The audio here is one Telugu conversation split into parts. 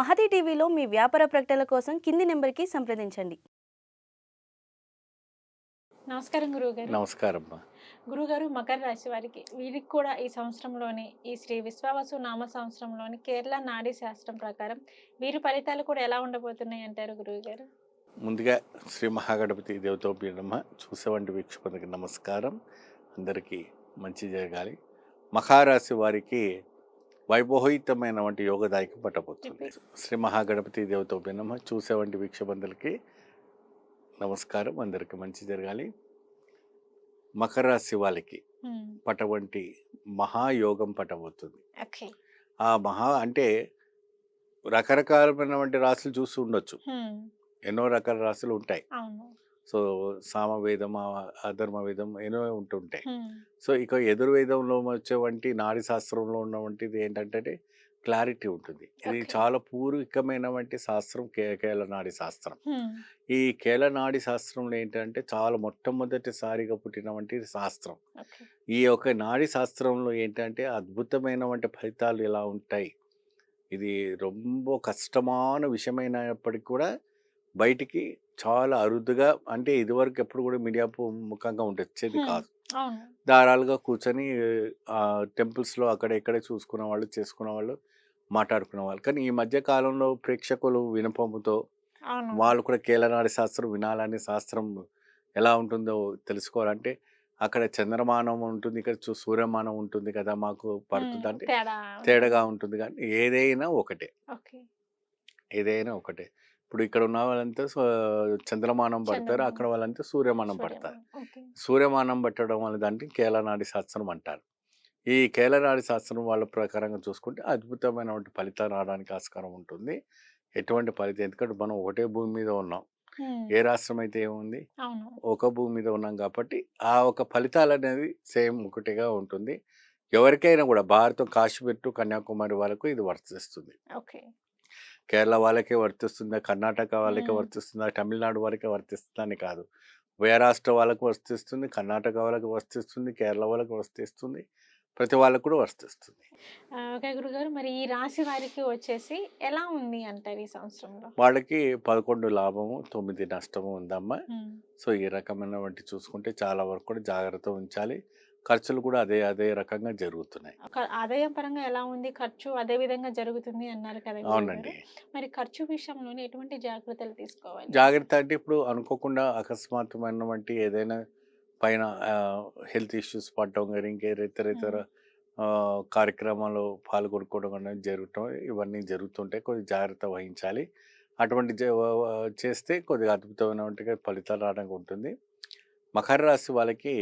మహతి టీవీలో మీ వ్యాపార ప్రకటనల కోసం కింది నెంబర్కి సంప్రదించండి. నమస్కారం గురువుగారు. నమస్కారం అమ్మా గురుగారు మకర రాశి వారికి వీరికి కూడా ఈ సంవత్సరంలోని ఈ శ్రీ విశ్వావసు నామ సంవత్సరంలోని కేరళ నాడీ శాస్త్రం ప్రకారం వీరి ఫలితాలు కూడా ఎలా ఉండబోతున్నాయి అంటారు గురువుగారు? ముందుగా శ్రీ మహాగణపతి దేవతోపీడమ్మ చూసేవంటి వీక్షకులకి నమస్కారం. అందరికీ మంచి జరగాలి. మహారాశి వారికి వైభోహితమైన వంటి యోగదాయకం పట్టబోతుంది. శ్రీ మహాగణపతి దేవతోపీడమ్మ చూసేవంటి వీక్షబంధులకి నమస్కారం. అందరికీ మంచి జరగాలి. మకర రాశి వాళ్ళకి హ్మ్, పటవంటి మహాయోగం పట్టబోతుంది. ఆ మహా అంటే రకరకాలమైనటువంటి రాశులు చూస్తూ ఉండొచ్చు. ఎన్నో రకాల రాశులు ఉంటాయి. సో సామవేదం అధర్మ వేదం ఎన్నో ఉంటుంటాయి. సో ఇక ఎదుర్వేదంలో వచ్చేవంటి నాడి శాస్త్రంలో ఉన్న వంటిది ఏంటంటే క్లారిటీ ఉంటుంది. ఇది చాలా పూర్వికమైన వంటి శాస్త్రం కే కేలనాడి శాస్త్రం. ఈ కేలనాడి శాస్త్రంలో ఏంటంటే చాలా మొట్టమొదటిసారిగా పుట్టిన వంటి శాస్త్రం. ఈ యొక్క నాడి శాస్త్రంలో ఏంటంటే అద్భుతమైన వంటి ఫలితాలు ఇలా ఉంటాయి. ఇది రొంబ కష్టమైన విషయమైనప్పటికీ కూడా బయటికి చాలా అరుదుగా అంటే ఇదివరకు ఎప్పుడు కూడా మీడియా ముఖంగా ఉండొచ్చేది. కాదు. దారాలుగా కూర్చొని ఆ టెంపుల్స్లో అక్కడ ఇక్కడే చూసుకునే వాళ్ళు చేసుకునే వాళ్ళు మాట్లాడుకునే వాళ్ళు. కానీ ఈ మధ్య కాలంలో ప్రేక్షకులు వినపముతో వాళ్ళు కూడా కేలనాడి శాస్త్రం వినాలని శాస్త్రం ఎలా ఉంటుందో తెలుసుకోవాలంటే అక్కడ చంద్రమానం ఉంటుంది ఇక్కడ సూర్యమానం ఉంటుంది కదా మాకు పడుతుంది అంటే తేడా తేడాగా ఉంటుంది. కానీ ఏదైనా ఒకటే. ఏదైనా ఒకటే. ఇప్పుడు ఇక్కడ ఉన్న వాళ్ళంతా చంద్రమానం పడతారు. అక్కడ వాళ్ళంతా సూర్యమానం పడతారు. సూర్యమానం, పట్టడం వల్ల దాన్ని కేలనాడి శాస్త్రం అంటారు. ఈ కేలనాడి శాస్త్రం వాళ్ళ ప్రకారంగా చూసుకుంటే అద్భుతమైనటువంటి ఫలితాలు రావడానికి ఆస్కారం ఉంటుంది. ఎటువంటి ఫలితం? ఎందుకంటే మనం ఒకటే భూమి మీద ఉన్నాం. ఏ రాష్ట్రం అయితే ఏముంది? ఒక భూమి మీద ఉన్నాం కాబట్టి ఆ ఒక ఫలితాలు అనేది సేమ్ ఒకటిగా ఉంటుంది. ఎవరికైనా కూడా భారతం కాశ్మీర్ టు కన్యాకుమారి వాళ్ళకు ఇది వర్తిస్తుంది. ఓకే. కేరళ వాళ్ళకే వర్తిస్తుందా? కర్ణాటక వాళ్ళకే. వర్తిస్తుందా? తమిళనాడు వాళ్ళకే వర్తిస్తుందా అని కాదు. ఉభయ రాష్ట్ర వాళ్ళకు వర్తిస్తుంది కర్ణాటక వాళ్ళకి వర్తిస్తుంది కేరళ వాళ్ళకి వర్తిస్తుంది ప్రతి వాళ్ళకు కూడా వర్తిస్తుంది. ఓకే గురుగారు. మరి ఈ రాశి వారికి వచ్చేసి ఎలా ఉంది అంటారు ఈ సంవత్సరంలో? వాళ్ళకి పదకొండు లాభము తొమ్మిది నష్టము ఉందమ్మా. సో ఈ రకమైనటువంటి చూసుకుంటే చాలా వరకు కూడా జాగ్రత్త ఉంచాలి. ఖర్చులు కూడా అదే అదే రకంగా జరుగుతున్నాయి. ఆదాయం పరంగా ఎలా ఉంది? ఖర్చు అదే విధంగా జరుగుతుంది అన్నారు కదా అవునండి. మరి ఖర్చు విషయంలోనే ఎటువంటి జాగ్రత్తలు తీసుకోవాలి? జాగ్రత్త అంటే ఇప్పుడు అనుకోకుండా అకస్మాత్తుమైనటువంటి ఏదైనా పైన హెల్త్ ఇష్యూస్ పడటం కానీ ఇంకేదో ఇతర ఇతర కార్యక్రమాలు పాల్గొనుకోవడం అనేది జరగటం ఇవన్నీ జరుగుతుంటాయి కొద్దిగా జాగ్రత్త వహించాలి. అటువంటి చేస్తే కొద్దిగా అద్భుతమైనటువంటి ఫలితాలు రావడానికి ఉంటుంది. మకర రాశి వాళ్ళకి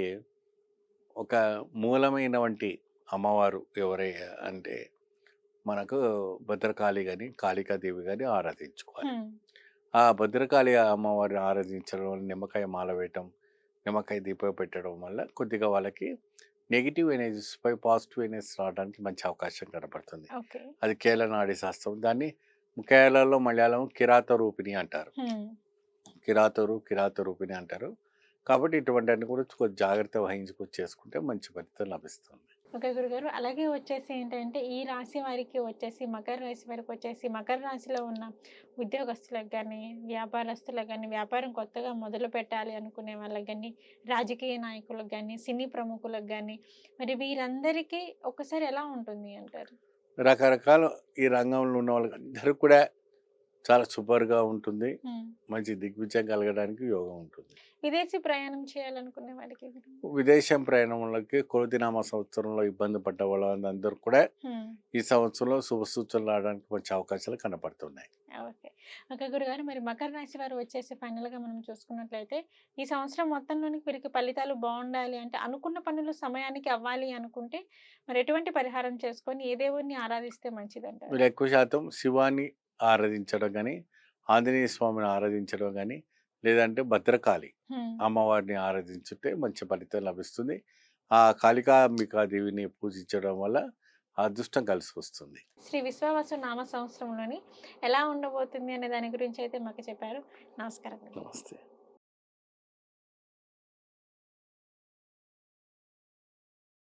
ఒక మూలమైనటువంటి అమ్మవారు ఎవరై అంటే మనకు భద్రకాళి కానీ కాళికాదేవి కానీ ఆరాధించుకోవాలి. ఆ భద్రకాళి అమ్మవారిని ఆరాధించడం వల్ల నిమ్మకాయ మాల వేయటం నిమ్మకాయ దీపం పెట్టడం వల్ల కొద్దిగా వాళ్ళకి నెగిటివ్ ఎనర్జీస్ పై పాజిటివ్ ఎనర్జీస్ రావడానికి మంచి అవకాశం కనపడుతుంది అది కేరళ నాడి శాస్త్రం. దాన్ని కేరళలో మలయాళం కిరాత రూపిణి అంటారు కిరాతరు కిరాత రూపిణి అంటారు. కాబట్టి ఇటువంటి అన్ని కూడా కొద్ది జాగ్రత్త వహించుకొని చేసుకుంటే మంచి ఫలితం లభిస్తుంది. ఓకే గురుగారు అలాగే వచ్చేసి ఏంటంటే ఈ రాశి వారికి వచ్చేసి మకర రాశి వారికి వచ్చేసి మకర రాశిలో ఉన్న ఉద్యోగస్తులకు కానీ వ్యాపారస్తులకు కానీ వ్యాపారం కొత్తగా మొదలు పెట్టాలి అనుకునే వాళ్ళకి కానీ రాజకీయ నాయకులకు కానీ సినీ ప్రముఖులకు కానీ మరి వీరందరికీ ఒకసారి ఎలా ఉంటుంది అంటారు? రకరకాల ఈ రంగంలో ఉన్న వాళ్ళకి అందరూ కూడా చాలా సూపర్గా ఉంటుంది. మంచి దిగ్విజయం కలగడానికి యోగం ఉంటుంది. విదేశీ ప్రయాణం చేయాలనుకునే వారికి విదేశం ప్రయాణంలోకి కొలదినామా సంవత్సరంలో ఇబ్బంది పడ్డ వాళ్ళందరూ కూడా. ఈ సంవత్సరంలో శుభ సూచనలు రావడానికి మంచి అవకాశాలు కనపడుతున్నాయి. ఓకే. ఓకే గురుగారు మరి మకర రాశి వారు వచ్చేసి ఫైనల్గా మనం చూసుకున్నట్లయితే ఈ సంవత్సరం మొత్తంలోనికి వీరికి ఫలితాలు బాగుండాలి అంటే అనుకున్న పనులు సమయానికి అవ్వాలి అనుకుంటే మరి ఎటువంటి పరిహారం చేసుకొని ఏ దేవుడిని ఆరాధిస్తే మంచిదంటారు? వీళ్ళు ఎక్కువ శాతం శివాన్ని ఆరాధించడం కానీ ఆంజనేయ స్వామిని ఆరాధించడం కానీ లేదంటే భద్రకాళి. అమ్మవారిని ఆరాధించుంటే మంచి ఫలితం లభిస్తుంది. ఆ కాళికాంబికా దేవిని పూజించడం వల్ల ఆ అదృష్టం కలిసి వస్తుంది. శ్రీ విశ్వావసు నామ సంవత్సరంలోని ఎలా ఉండబోతుంది అనే దాని గురించి అయితే మాకు చెప్పారు. నమస్కారం నమస్తే.